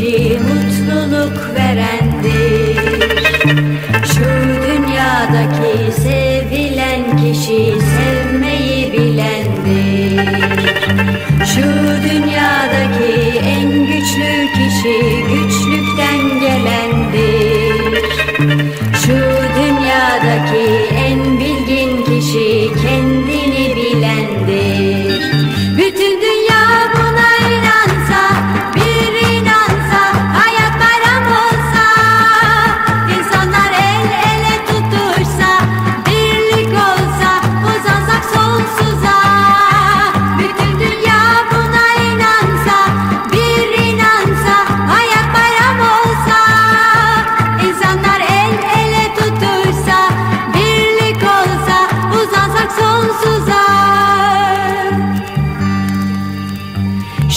kişi mutluluk verendir. Şu dünyadaki sevilen kişi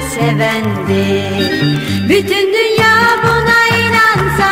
sevendir. Bütün dünya buna inansa